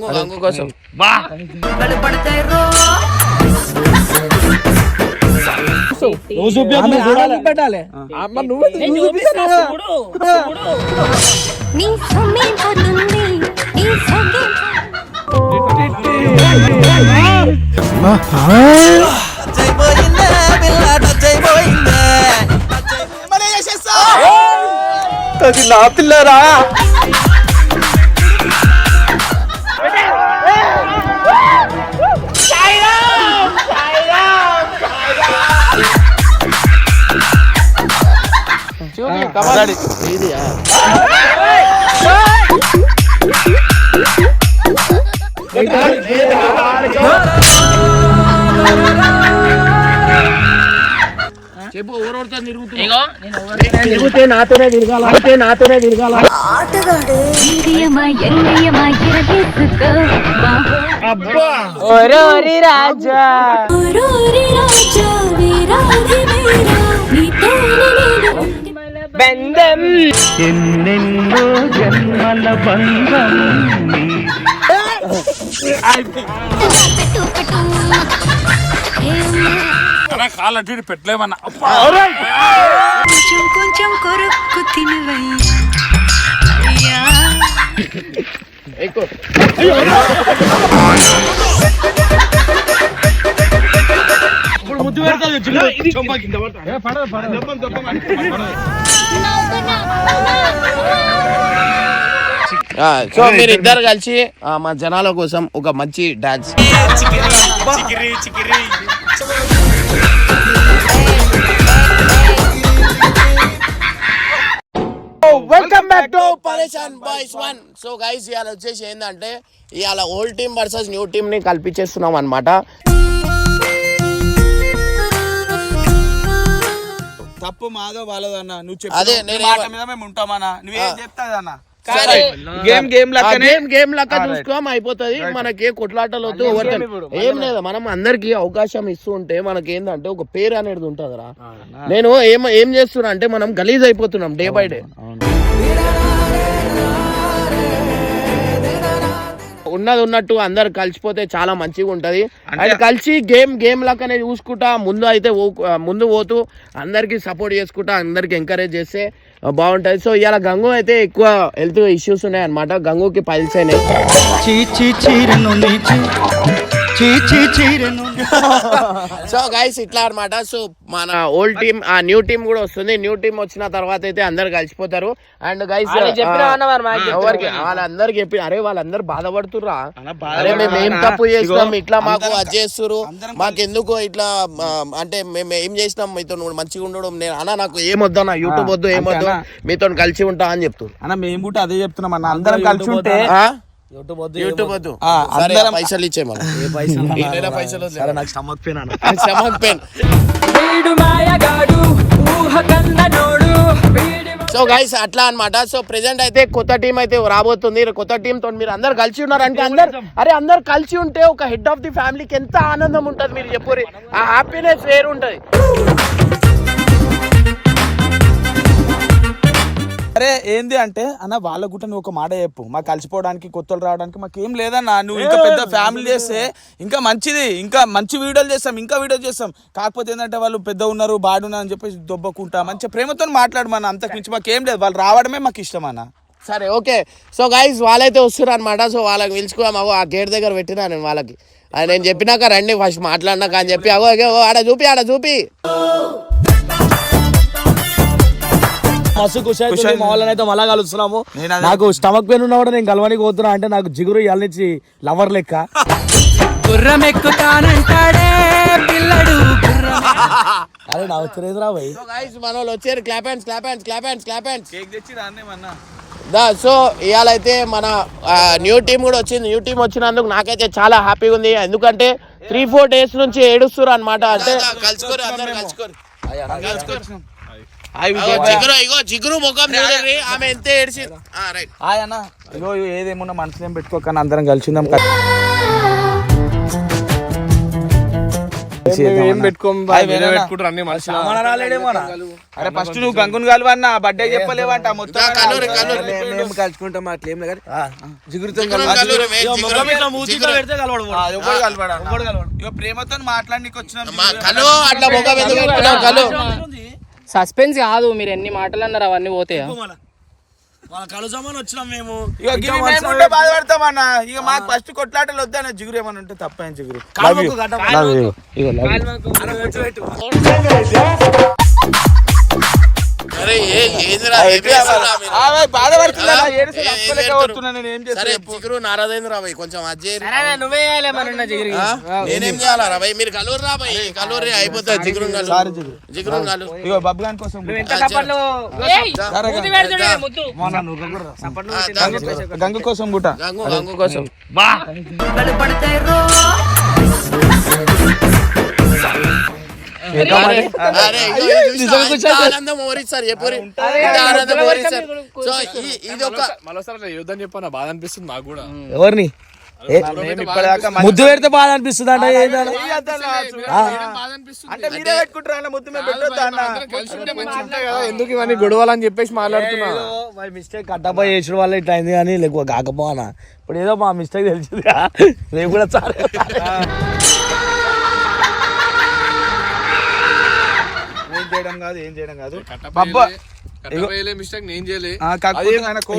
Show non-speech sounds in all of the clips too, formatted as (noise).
ఇంకో గంగు కోసం. బా. నువ్వు చూపి పెట్టాలి. అమ్మ నువ్వు నువ్వు చూపిస్తావు నీ సొమ్మే పోతుంది నీ సొమ్మే అది నా పిల్లరా. చెప్పు ఎవరెవరితో తిరుగుతున్నావు? ఇగో. నేను ఎవరు- తిరిగితే నాతోనే తిరగాల అయితే నాతోనే తిరగాల. ఓరోరి రాజా. ఓరోరి రాజా వీరాధి వీరా. నీతోనే నేను బంధం. ఎన్నెన్నో జన్మల బంధం. ఇటు పెట్టలేమన్నా. కొంచెం కొంచెం కొరుక్కు తినవయ్యా. పెడతాది సో మీరు ఇద్దరు కలిసి ఆ, మా జనాల కోసం ఒక మంచి dance. Welcome back to Pareshan boys one so guys ఇవాళ వచ్చేసి ఏంటంటే ఇవాళ ఓల్డ్ టీమ్ వర్సెస్ న్యూ టీమ్ని కల్పించేస్తున్నాం అనమాట తప్పు మాదో వాళ్ళదన్న నువ్వు అదే చెప్పిన నేను మాట మీద మేము ఉంటామన్నా. నువ్వేం చెప్తాదన్న సరే. గేమ్ గేమ్ లెక్కనే గేమ్ గేమ్ లెక్క చూసుకోం అయిపోతుంది. మనకి ఏ కొట్లాటలు వద్దు ఏం లేదు? మనం అందరికి అవకాశం ఇస్తూ ఉంటే మనకి ఏంటంటే ఒక పేరు అనేది ఉంటుందిరా. నేను ఏం ఏం చేస్తున్నా అంటే మనం గలీజ్ అయిపోతున్నాం డే బై డే. ఉన్నది ఉన్నట్టు అందరు కలిసిపోతే చాలా మంచిగా ఉంటది. అండ్ కలిసి గేమ్ గేమ్ లెక్కనే చూసుకుంటా ముందు అయితే ముందు పోతూ అందరికి సపోర్ట్ చేసుకుంటా అందరికి ఎంకరేజ్ చేస్తే బాగుంటది. సో ఇవాళ గంగు అయితే ఎక్కువ హెల్త్ ఇష్యూస్ ఉన్నాయి అనమాట గంగుకి పైల్స్ అయినాయి. సో గైస్ (laughs) ఇట్లా అన్నమాట. సో మన ఓల్డ్ టీమ్ ఆ న్యూ టీమ్ కూడా వస్తుంది. న్యూ టీమ్ వచ్చిన తర్వాత అయితే అందరు కలిసిపోతారు. అండ్ గైస్ ఎవరికి? వాళ్ళందరికి చెప్పి అరే వాళ్ళందరూ బాధపడుతుర్రా? అరే మేము ఏం తప్పు చేసినాం? ఇట్లా మాకు అది చేస్తురు మాకెందుకు ఇట్లా అంటే మేము ఏం చేసినాం? మీతో నువ్వు మంచిగా ఉండడం నేను అన్న నాకు ఏం వద్దన్నా యూట్యూబ్ వద్దు ఏం వద్దు మీతో కలిసి ఉంటా అని చెప్తున్నారు అన్న మేము కూడా అదే చెప్తున్నాం అన్న. అందరం కలిసి ఉంటే? యూట్యూబ్ వద్దు యూట్యూబ్ వద్దు. ఆ, సరే అందరం- పైసలు ఇచ్చే మనం. ఈయనైనా పైసలు (laughs) వదిలే. సరే నాకు స్టమక్ పెయిన్ అన్న. Stomach pain. సో గైస్ అట్లా అన్నమాట. సో ప్రెసెంట్ అయితే కొత్త టీం అయితే రాబోతుంది. కొత్త టీం తో మీరు అందరు కలిసి ఉన్నారంటే అందరు అరే అందరు కలిసి ఉంటే ఒక హెడ్ ఆఫ్ ది ఫ్యామిలీకి ఎంత ఆనందం ఉంటది మీరు చెప్పురి ఆ హ్యాపీనెస్ వేరు ఉంటది అరే ఏంది అంటే అన్న వాళ్ళ గుట్ట నువ్వు ఒక మాట చెప్పు. మాకు కలిసిపోవడానికి కొత్తలు రావడానికి మాకు ఏం లేదన్నా. నువ్వు ఇంకా పెద్ద ఫ్యామిలీ చేస్తే ఇంకా మంచిది. ఇంకా మంచి వీడియోలు చేస్తాం ఇంకా వీడియోలు చేస్తాం. కాకపోతే ఏంటంటే వాళ్ళు పెద్ద ఉన్నారు బాడున్నారు అని చెప్పేసి దొబ్బకుంటా. మంచి ప్రేమతో మాట్లాడు మన అంతకు మించి మాకు ఏం లేదు. వాళ్ళు రావడమే మాకు ఇష్టం అన్న. సరే ఓకే. సో గైస్ వాళ్ళైతే వస్తున్నారు అనమాట సో వాళ్ళకి పిలుచుకో మాకు ఆ గేట్ దగ్గర పెట్టినా నేను వాళ్ళకి. అది నేను చెప్పినాక రండి ఫస్ట్ మాట్లాడినాక అని చెప్పి అగో అగో ఆడ చూపి ఆడ చూపి. మస్తు ఖుషి అవుతుంది మా వాళ్ళని అయితే మళ్ళా కలుస్తున్నాము. నాకు స్టమక్ పెయిన్ ఉన్నా కూడా నేను కలవడానికి పోతున్నా అంటే నాకు జిగురు ఇవాళ నుంచి లవర్ లెక్క. (laughs) అరే నా వచ్చలేదు రా భయ్. మన వాళ్ళు వచ్చారు. Clap hands clap hands clap hands clap hands cake తెచ్చి దా సో ఇవాళైతే మన న్యూ టీం కూడా వచ్చింది. న్యూ టీం వచ్చినందుకు నాకైతే చాలా హ్యాపీగా ఉంది. ఎందుకంటే త్రీ ఫోర్ డేస్ నుంచి ఏడుస్తారు అనమాట అంటే కలుసుకోరు అందరు కలుసుకోరు. జిగురు ఇగో జిగురు ముఖం చూడండి ఆమె ఎంత ఏడిసి రైట్. హాయ్ అన్న. ఇగో ఏదేమున్నా మనసులో ఏం పెట్టుకోకన్నా అందరం కలిసి ఉందాం అన్ని. అరే ఫస్ట్ నువ్వు గంగుని కలవన్న బర్త్డే చెప్పలేవంట మొత్తం కలూరి కలూరి మేము కలుసుకుంటాం అట్లా ఏం లేదు. జిగురుతో ప్రేమతో మాట్లాడడానికి వచ్చినాం కలు కలు సస్పెన్స్ కాదు మీరు ఎన్ని మాటలు అన్నారు అవన్నీ పోతాయా? ఇక గివి మేము. ఉంటే బాధపడతామన్న ఇక మాకు ఫస్ట్ కొట్లాటలు వద్దన్న జిగురు ఏమన్నా ఉంటే తప్పని జిగురు. ఏందిరా రాబాయ్ కొంచెం? నేనేం చేయాలా రాబాయ్ మీరు కలూరు రాబాయ్ కలూరి అయిపోతుంది జిగురు జిగురు కోసం గంగ కోసం. గుట గంగు గంగు కోసం. అరే, ఆనందం ఓరిస్తారు ఆనందం ఓరిస్తారు సో ఈ- ఇది ఒక మరోసారి యుద్ధం చెప్పాను బాధ అనిపిస్తుంది నాకు కూడా. ఎవరిని? ముద్దు పెడితే బాధ అనిపిస్తుంది అంటే ఎందుకు ఇవన్నీ గొడవలు అని చెప్పేసి మాట్లాడుతున్నా? మై మిస్టేక్ కట్టపై చేసిన వల్ల ఇట్లా అయింది కానీ లేకపోతే కాకపోనా ఇప్పుడు ఏదో మా మిస్టేక్ తెలిసింది రేపు కూడా చాలు చేయడం కాదు ఏం చేయడం కాదు.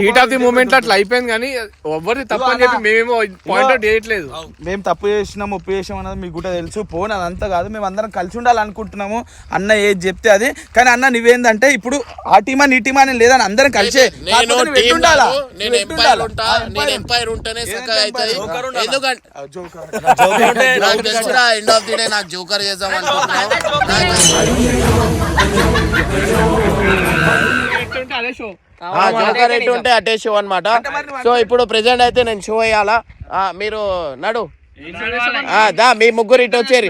హీట్ ఆఫ్ ది మూమెంట్ అట్లా అయిపోయింది కానీ ఎవరిది తప్పని చెప్పి మేమేమో పాయింట్ అవుట్ చేయట్లేదు. మేము తప్పు చేసినాం ఒప్పు చేసినాం అన్నది మీకు కూడా తెలుసు. పోనీ అదంతా కాదు మేము అందరం కలిసి ఉండాలనుకుంటున్నాము. అన్న ఏది చెప్తే అది. కానీ అన్న నువ్వేందంటే ఇప్పుడు ఆ టీమా నీ టీమా అని లేదని అందరం కలిసే జోకర్ ఉండాలా? ఎందుకంటే జోకర్ ఎటు ఉంటే అటే షో అనమాట సో ఇప్పుడు ప్రెసెంట్ అయితే నేను షో వేయాలా? ఆ, మీరు నడు. దా మీ ముగ్గురు ఇటు వచ్చేరి.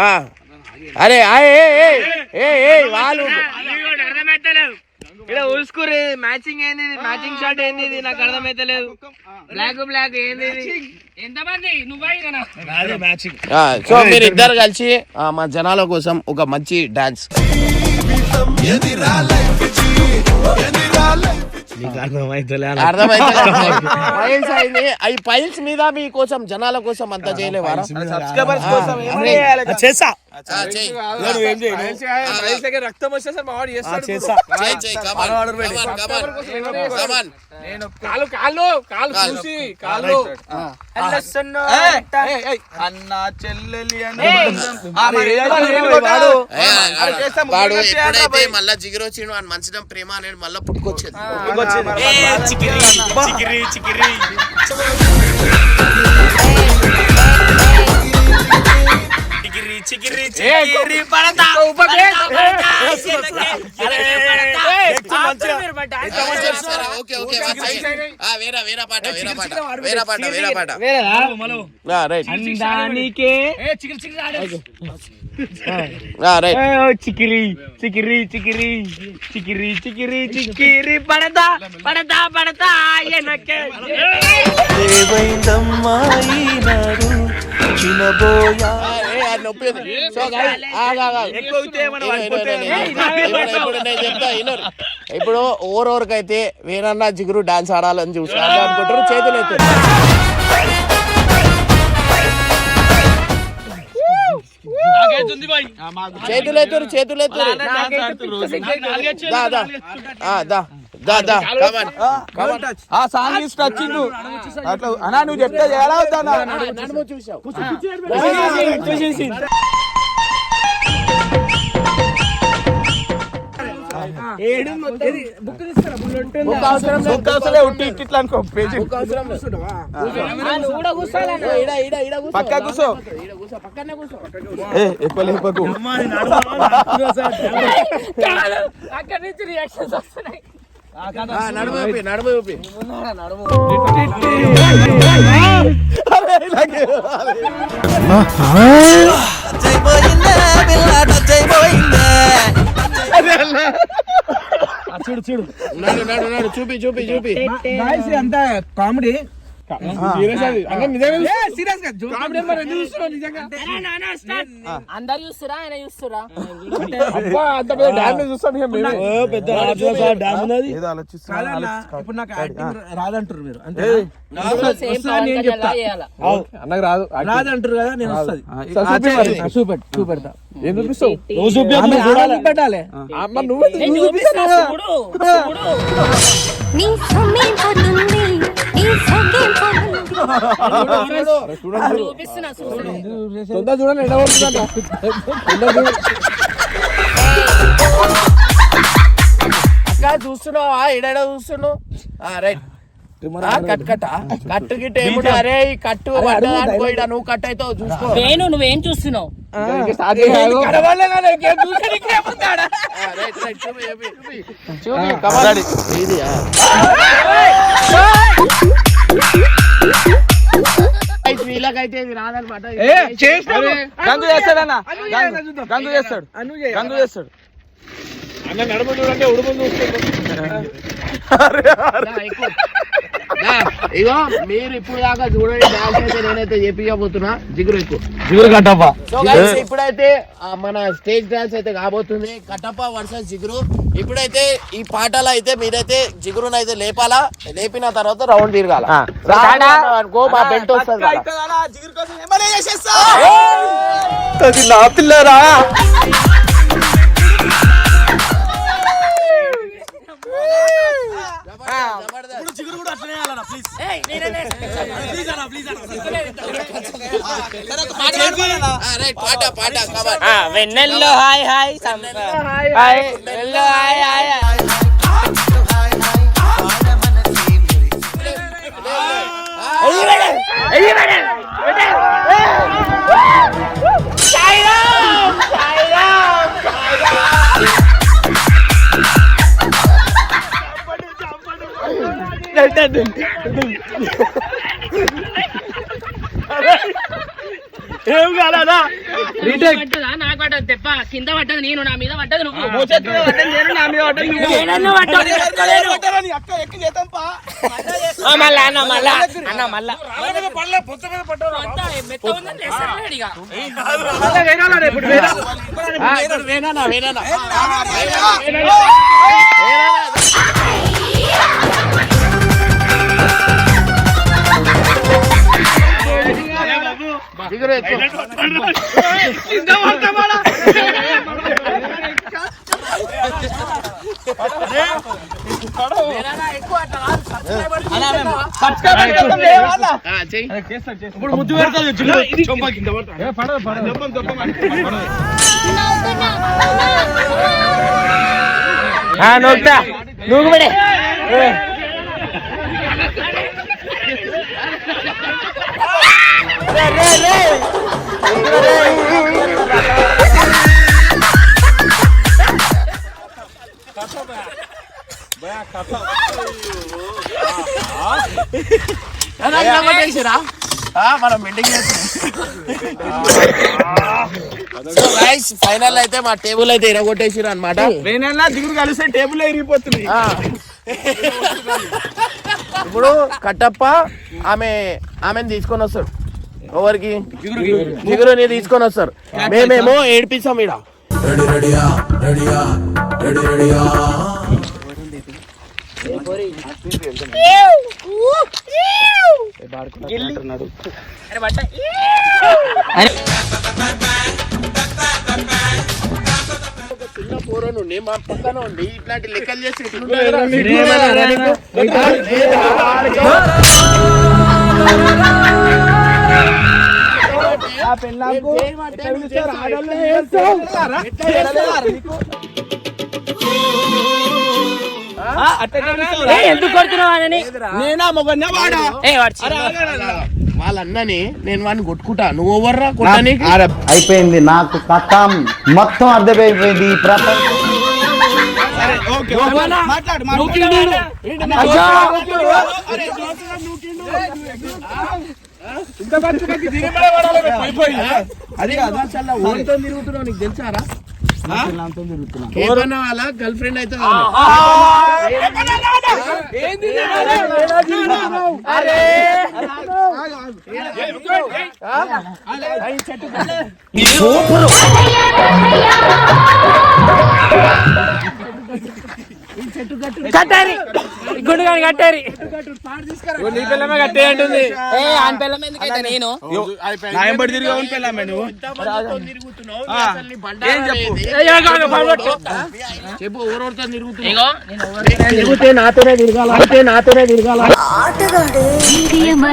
ఆ. అరే వాళ్ళు. ఇక్కడ ఊసుకురి మ్యాచింగ్ ఏంది మ్యాచింగ్ షాట్ ఏంది ఇది? నాకు అర్థమైతలేదు. బ్లాక్ బ్లాక్ ఏంది? ఎంతమంది? నువ్వా సో మీరు ఇద్దరు కలిసి ఆ, మా జనాల కోసం ఒక మంచి డాన్స్ అయింది ఈ పైల్స్ మీద మీ కోసం జనాల కోసం అంతా చేయలేవారా? చేసా. రక్తం వచ్చేస్తే వాడు. కాలు కాలు కాళ్ళు. చూసి ఏయ్, అన్న చెల్లెలి వాడు ఎప్పుడైతే. మళ్ళా జిగురు వచ్చిండు అని మంచిదం ప్రేమ అనేది మళ్ళా పుట్టుకొచ్చేది ఓకే ఆ, వేరే వేరే పాట వేరే పాట వేరే పాట వేరే పాట రైట్ చికిరి చికిరి చికిరి చికిరి చికిరి చికిరి పడతా పడతా పడతా. ఇప్పుడు ఇప్పుడు నేను చెప్తా ఇను. ఇప్పుడు ఓరోరికైతే వేరన్నా జిగురు డాన్స్ ఆడాలని చూసి అనుకుంటారు చేతులు ఎత్తారు చేతులు ఎత్తురు చేతులు ఎత్తురు. సాంగ్ ఇష్ట వచ్చిండు అట్లా అన్నా నువ్వు చెప్తే ఎలా అవుతా నడుము చూసావు బుక్ అవసరం లేదు. ఉట్టి ఇట్టి ఇట్లా అనుకో. పేజీ. బుక్ అవసరం. పక్క పక్కనే. ఏ అక్కడి నుంచి రియాక్షన్స్ వస్తున్నాయి. నడుము నడుము. చూడు చూడు నడు నడు నడు చూపి చూపి చూపి అంతా కామెడీ సీరియస్ అది అన్న నిజంగా సీరియస్గా కామెడీ మరి ఎందుకు చూస్తున్నావు నిజంగా అందరు చూస్తురా ఆయన రాదంటారు మీరు చేయాలా అన్నకు రాదు రాదంటారు కదా నేను వస్తుంది చూపెట్టు చూపెడతా ఏం చూపిస్తావు నువ్వు పెట్టాలి చూపిస్తావు. నీ సొమ్మేం పోతుంది నీ సొగ్గేం పోతుంది చూపిస్తున్నా చూస్తున్నా తొందర చూడండి ఎండ పడుతుందంట. తొందర చూడండి. అక్క చూస్తున్నావా ఈడేడ చూస్తున్నావు రైట్ కట్ కట్ కట్టు గిట్ట ఏముంటే అరే ఈ కట్టు పడ్డదా అని పోయిడా నువ్వు కట్ అవుతావు చూసుకో వేణు నువ్వేం చూస్తున్నావు గంగు చేస్తాడన్న గంగు- చేస్తాడు. గంగు చేస్తాడు. అన్న నడుము చూడండి ఉడుపు చూస్తుంది ఇగో మీరు ఇప్పుడు దాకా చూడండి డాన్స్ అయితే నేనైతే చెప్పిపోతున్నా జిగురు ఎక్కువ జిగురు కట్టప్ప. సో ఇప్పుడైతే మన స్టేజ్ డాన్స్ అయితే కాబోతుంది. కట్టప్ప వర్సెస్ జిగురు. ఇప్పుడైతే ఈ పాటలో అయితే మీరైతే జిగురును అయితే లేపాలా? లేపిన తర్వాత రౌండ్ తిరగాల. అనుకో మా బెల్ట్ వస్తుంది నా పిల్లరా? వెన్నెల్లో హాయ్ హాయ్ హాయ్ వెన్నెల్లో హాయ్ హాయ్ ఏం కాదా పట్టదా నాకు పట్టదు తెప్ప. కింద పట్టదు నేను నా మీద పట్టదు నువ్వు. నేనన్నా పట్టదు. ఆ, మళ్ళా అన్న మళ్ళా అన్న మళ్ళా. పడలే పొచ్చ మీద పడ్డారు అంతా మెత్త ఉందని ఇప్పుడు ముద్దు పెడతాది జిగురు నోక్తా. నువ్వు పడే మనం బిల్డింగ్ సో గైస్ ఫైనల్ అయితే మా టేబుల్ అయితే ఇరగొట్టేసిరు అనమాట నేనన్నా జిగురు కలిస్తే టేబుల్ ఎరిగిపోతుంది? ఇప్పుడు కట్టప్ప ఆమె ఆమెను తీసుకొని వస్తాడు. ఎవరికి జిగురుని తీసుకొని వస్తారు మేమేమో ఏడిపిస్తాం ఈడ చిన్న పోరను ఉండి మా పక్కన ఉండి ఇట్లాంటి లెక్కలు చేసి? ఆ పెళ్ళాంకు? ఎందుకు కొడుతున్నావు అని నేనా మొగన్నా వాడా? ఏ వాడు చిన్న- వాళ్ళ అన్నని నేను వాడిని కొట్టుకుంటా. నువ్వు ఎవర్రా కొట్టడానికి? అయిపోయింది నాకు కథం. మొత్తం అర్థమైపోయింది ఈ ప్రపంచం. మాట్లాడు ఇంత మంచి నాకు తిరిగిపడే వాడాలి మేము పోయి పోయి. అది కాదు ఓడితో తిరుగుతున్నావు నీకు తెలుసారా గర్ల్ ఫ్రెండ్ అయితే కట్టారి. గుండు కానీ కట్టారి నీ పిల్లమే కట్టే అంటుంది. ఏ ఆయన పిల్లం ఎందుకైతే నేను? నా ఎంబడి తిరిగి అవును పెళ్ళామే నువ్వు? ఏం చెప్పు? చెప్పు నేను తిరిగితే? నాతోనే తిరగాల అయితే నాతోనే తిరగాల. వీర్యమా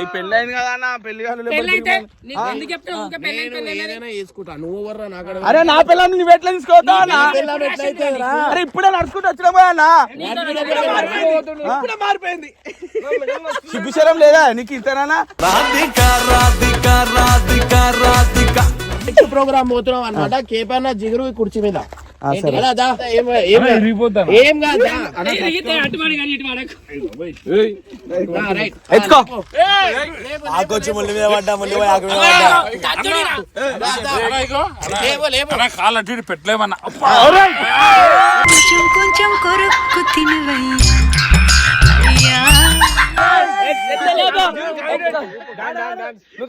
అయింది కదా అన్న పెళ్ళి కాదు నీకు చేసుకుంటా. నువ్వు ఎవర్రా? అరే నా పిల్లలు నువ్వు ఎట్లా తీసుకోవద్దా అరే ఇప్పుడే నడుచుకుంటూ వచ్చినా పోయా అన్న? ఇప్పుడే మారిపోయింది. సిగ్గుశరం లేదా? నీకు ఇంతనా నెక్స్ట్ ప్రోగ్రామ్ పోతున్నాం అనమాట కేపన్న జిగురు కుర్చీ మీద. ఎత్తుకో. ఆకొచ్చి ముళ్ళు మీద పడ్డా ముళ్ళు ఆకు మీద పడ్డా. కాళ్ళు పెట్టలేమన్నా. కొంచెం కొంచెం కొరుక్కు తినవయ్యా. నువ్వు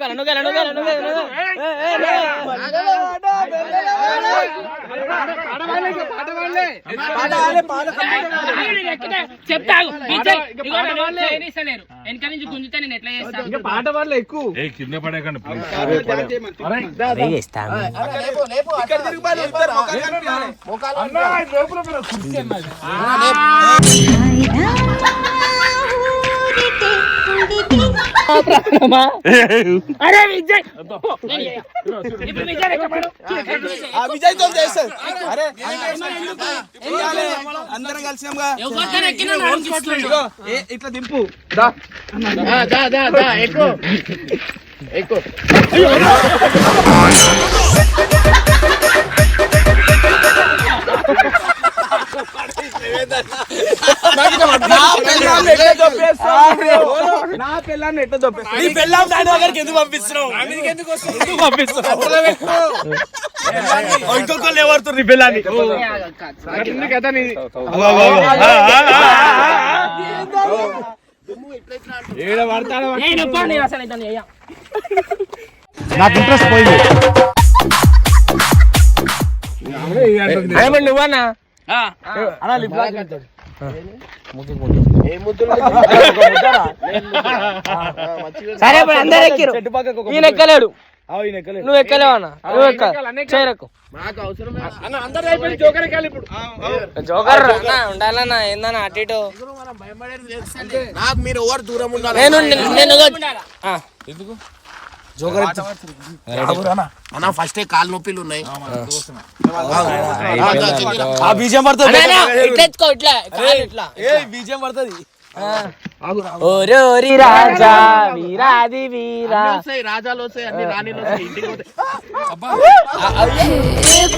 వెనక నుంచి గుంజితే నేను ఎట్లా చేస్తాను పాట వల్ల ఎక్కువ కింద పడేకండి please. అలా లేపు, అరే విజయ్ ఇప్పుడు విజయ్ ఆ విజయ్తో చేస్తారు అరే అందరం కలిసినాంగా ఇట్లా దింపు దా, దా, దా, దా, నా పెళ్ళాన్ని ఎట్లా దొబ్బేస్తావు? నీ పెళ్ళాం దాని దగ్గరికి ఎందుకు పంపిస్తున్నావు పంపిస్తున్నావు ఇంకొకళ్ళు ఎవరుతున్నారు నీ. నాకు ఇంట్రెస్ట్ పోయింది నువ్వన్నా (laughs) సరే ఇప్పుడు అందరు ఎక్కిరు. ఈయన ఎక్కలేడు. నువ్వు ఎక్కలేవు అన్న? నువ్వు జోకర్ అన్న ఉండాలన్నా ఏందన్న అటు ఇటు. మనం భయపడేది లేదు. నాకు మీరు ఎవరు దూరం ఉండాలి? నేను నేను అన్న ఫస్ట్ కాలు నొప్పిలు ఉన్నాయి. ఆ బీజం పడుతుంది. అన్న, అన్న, ఇట్లా ఎత్తుకో ఇట్లా కాలు ఇట్లా. ఏ బీజం పడుతుంది. ఓరోరి రాజా వీరాది వీరా. రాజాలు అన్ని రాణిలు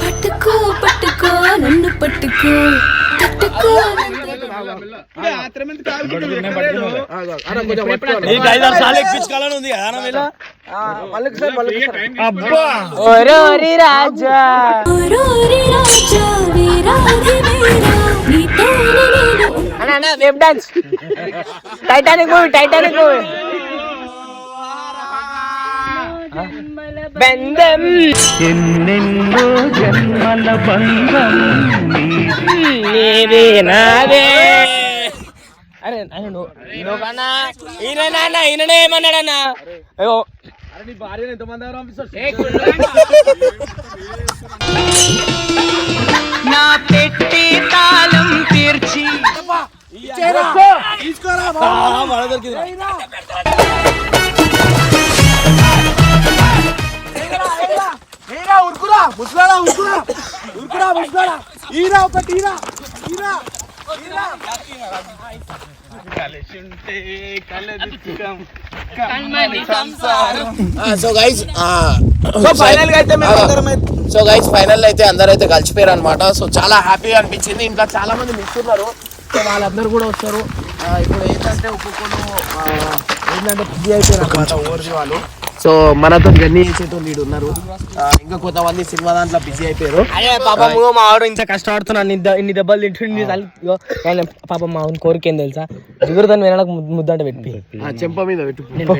పట్టుకో పట్టుకో నన్ను పట్టుకో. నీకు ఐదారు సార్లు ఎక్కించుకోవాలని ఉంది కదా రాజా. అన్న web dance. Titanic movie Titanic movie బంధం ఎన్నెన్నో జన్మల బంధం నీవే నాదే. అరే అరే నువ్వు ఈయన నాన్న ఈయననే ఏమన్నాడన్నా? అయ్యో నా పెట్టి తాళం తీర్చి ఆ, మడ దొరికింది సో గైస్ సో ఫైనల్గా అయితే మేము అందరం అయితే సో గైస్ ఫైనల్ అయితే అందరూ అయితే కలిసిపోయారు అనమాట సో చాలా హ్యాపీగా అనిపించింది. ఇంకా చాలా మంది మిస్ ఉన్నారు. సో వాళ్ళందరూ కూడా వస్తారు. ఇప్పుడు ఏంటంటే ఒక్కొక్కరు ఏంటంటే బిజీ అయిపోయారు అనమాట ఓవర్జీ వాళ్ళు. సో మనతో జర్నీ చేసేటోళ్ళు వీడు ఉన్నారు. ఇంకా కొంతమంది సినిమా దాంట్లో బిజీ అయిపోయారు. అరే పాపం ఇగో మా ఆవిడ ఇంత కష్టపడుతున్నాను ఇన్ని దెబ్బలు తింటుండు పాపం మా ఆవిడ కోరిక ఏం తెలుసా? జిగురు దాన్ని వినడానికి ముద్దంట పెట్టి. ఆ, చెంప మీద పెట్టు. నేను